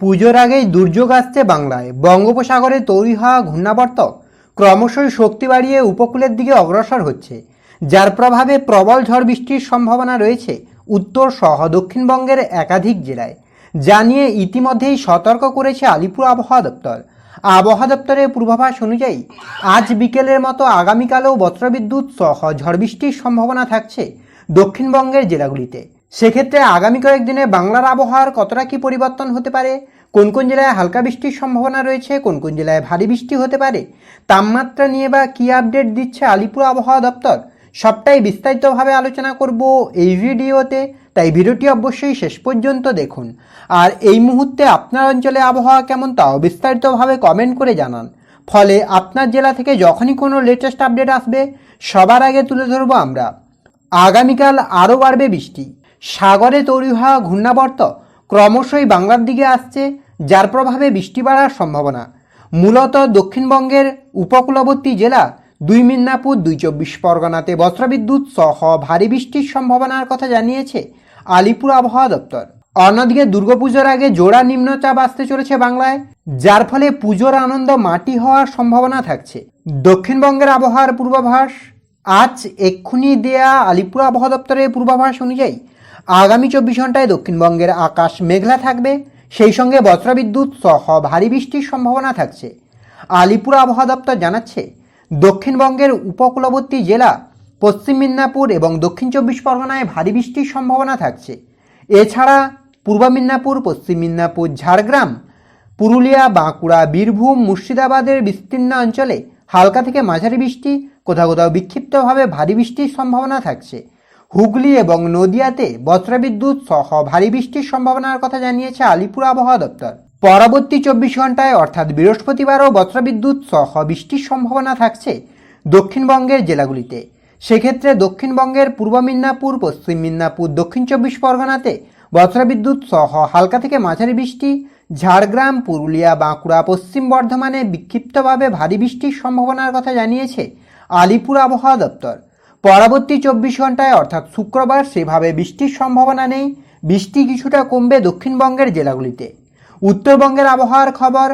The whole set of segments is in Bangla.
পুজোর আগেই দুর্যোগ আসছে বাংলায়। বঙ্গোপসাগরে তৈরি হওয়া ঘূর্ণাবর্ত ক্রমশই শক্তি বাড়িয়ে উপকূলের দিকে অগ্রসর হচ্ছে। যার প্রভাবে প্রবল ঝড় বৃষ্টির সম্ভাবনা রয়েছে উত্তর সহ দক্ষিণবঙ্গের একাধিক জেলায়। যা নিয়ে ইতিমধ্যেই সতর্ক করেছে আলিপুর আবহাওয়া দপ্তর। আবহাওয়া দপ্তরের পূর্বাভাস অনুযায়ী, আজ বিকেলের মতো আগামীকালেও বজ্রবিদ্যুৎ সহ ঝড় বৃষ্টির সম্ভাবনা থাকছে দক্ষিণবঙ্গের জেলাগুলিতে। সেক্ষেত্রে আগামী কয়েকদিনে বাংলার আবহাওয়ার কতটা কি পরিবর্তন হতে পারে? কোন কোন জেলায় হালকা বৃষ্টির সম্ভাবনা রয়েছে? কোন কোন জেলায় ভারী বৃষ্টি হতে পারে? তাপমাত্রা নিয়ে বা কী আপডেট দিচ্ছে আলিপুর আবহাওয়া দপ্তর? সবটাই বিস্তারিতভাবে আলোচনা করব এই ভিডিওতে, তাই ভিডিওটি অবশ্যই শেষ পর্যন্ত দেখুন। আর এই মুহূর্তে আপনার অঞ্চলে আবহাওয়া কেমন তাও বিস্তারিতভাবে কমেন্ট করে জানান। ফলে আপনার জেলা থেকে যখনই কোনো লেটেস্ট আপডেট আসবে, সবার আগে তুলে ধরবো আমরা। আগামীকাল আরও বাড়বে বৃষ্টি। সাগরে তৈরি হওয়া ঘূর্ণাবর্ত ক্রমশই বাংলার দিকে আসছে, যার প্রভাবে বৃষ্টি বাড়ার সম্ভাবনা। মূলত দক্ষিণবঙ্গের উপকূলবর্তী জেলা দুই মিদনাপুর, দুই চব্বিশ পরগনাতে বজ্রবিদ্যুৎ সহ ভারী বৃষ্টির সম্ভাবনার কথা জানিয়েছে আলিপুর আবহাওয়া দপ্তর। অন্যদিকে দুর্গাপুজোর আগে জোড়া নিম্নচাপ আসতে চলেছে বাংলায়, যার ফলে পুজোর আনন্দ মাটি হওয়ার সম্ভাবনা থাকছে। দক্ষিণবঙ্গের আবহাওয়ার পূর্বাভাস, আজ এক্ষুনি দেয়া আলিপুর আবহাওয়া দপ্তরের পূর্বাভাস অনুযায়ী আগামী চব্বিশ ঘন্টায় দক্ষিণবঙ্গের আকাশ মেঘলা থাকবে। সেই সঙ্গে বজ্রবিদ্যুৎ সহ ভারী বৃষ্টির সম্ভাবনা থাকছে। আলিপুর আবহাওয়া দপ্তর জানাচ্ছে, দক্ষিণবঙ্গের উপকূলবর্তী জেলা পশ্চিম মিদনাপুর এবং দক্ষিণ চব্বিশ পরগনায় ভারী বৃষ্টির সম্ভাবনা থাকছে। এছাড়া পূর্ব মিদনাপুর, পশ্চিম মিদনাপুর, ঝাড়গ্রাম, পুরুলিয়া, বাঁকুড়া, বীরভূম, মুর্শিদাবাদের বিস্তীর্ণ অঞ্চলে হালকা থেকে মাঝারি বৃষ্টি, কোথাও কোথাও বিক্ষিপ্তভাবে ভারী বৃষ্টির সম্ভাবনা থাকছে। হুগলি এবং নদিয়াতে বজ্রবিদ্যুৎ সহ ভারী বৃষ্টির সম্ভাবনার কথা জানিয়েছে আলিপুর আবহাওয়া দপ্তর। পরবর্তী চব্বিশ ঘন্টায় অর্থাৎ বৃহস্পতিবারও বজ্রবিদ্যুৎ সহ বৃষ্টির সম্ভাবনা থাকছে দক্ষিণবঙ্গের জেলাগুলিতে। সেক্ষেত্রে দক্ষিণবঙ্গের পূর্ব মিদনাপুর, পশ্চিম মিদনাপুর, দক্ষিণ চব্বিশ পরগনাতে বজ্রবিদ্যুৎ সহ হালকা থেকে মাঝারি বৃষ্টি, ঝাড়গ্রাম, পুরুলিয়া, বাঁকুড়া, পশ্চিম বর্ধমানে বিক্ষিপ্তভাবে ভারী বৃষ্টির সম্ভাবনার কথা জানিয়েছে আলিপুর আবহাওয়া দপ্তর। পরবর্তী চব্বিশ ঘন্টায় অর্থাৎ শুক্রবার, সেভাবে বৃষ্টির সম্ভাবনা নেই। বৃষ্টি কিছুটা কমবে দক্ষিণবঙ্গের জেলাগুলিতে। উত্তরবঙ্গের আবহাওয়ার খবর,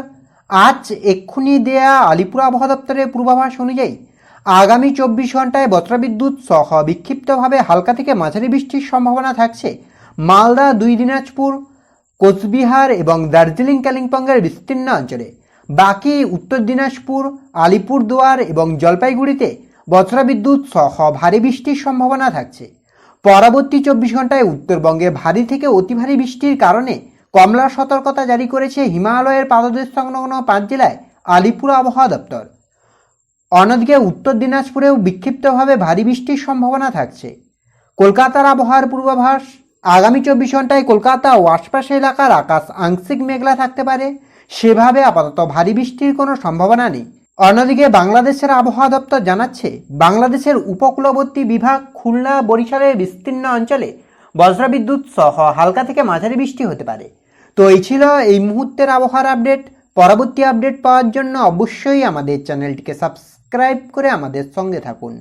আজ এক্ষুনি দেয়া আলিপুর আবহাওয়া দপ্তরের পূর্বাভাস অনুযায়ী, আগামী চব্বিশ ঘন্টায় বজ্রবিদ্যুৎ সহ বিক্ষিপ্তভাবে হালকা থেকে মাঝারি বৃষ্টির সম্ভাবনা থাকছে। মালদা, দুই দিনাজপুর, কোচবিহার এবং দার্জিলিং, কালিম্পংয়ের বিস্তীর্ণ অঞ্চলে। বাকি উত্তর দিনাজপুর, আলিপুরদুয়ার এবং জলপাইগুড়িতে বজ্রবিদ্যুৎ সহ ভারী বৃষ্টির সম্ভাবনা থাকছে। পরবর্তী চব্বিশ ঘন্টায় উত্তরবঙ্গে ভারী থেকে অতি ভারী বৃষ্টির কারণে কমলা সতর্কতা জারি করেছে হিমালয়ের পাদদেশ সংলগ্ন পাঁচ জেলায় আলিপুর আবহাওয়া দপ্তর। অন্যদিকে উত্তর দিনাজপুরেও বিক্ষিপ্তভাবে ভারী বৃষ্টির সম্ভাবনা থাকছে। কলকাতার আবহাওয়ার পূর্বাভাস, আগামী চব্বিশ ঘন্টায় কলকাতা ও আশপাশের এলাকার আকাশ আংশিক মেঘলা থাকতে পারে। সেভাবে আপাতত ভারী বৃষ্টির কোনো সম্ভাবনা নেই। অন্যদিকে বাংলাদেশের আবহাওয়া দপ্তর জানাচ্ছে, বাংলাদেশের উপকূলবর্তী বিভাগ খুলনা, বরিশালের বিস্তীর্ণ অঞ্চলে বজ্রবিদ্যুৎ সহ হালকা থেকে মাঝারি বৃষ্টি হতে পারে। তো এই ছিল এই মুহূর্তের আবহাওয়ার আপডেট। পরবর্তী আপডেট পাওয়ার জন্য অবশ্যই আমাদের চ্যানেলটিকে সাবস্ক্রাইব করে আমাদের সঙ্গে থাকুন।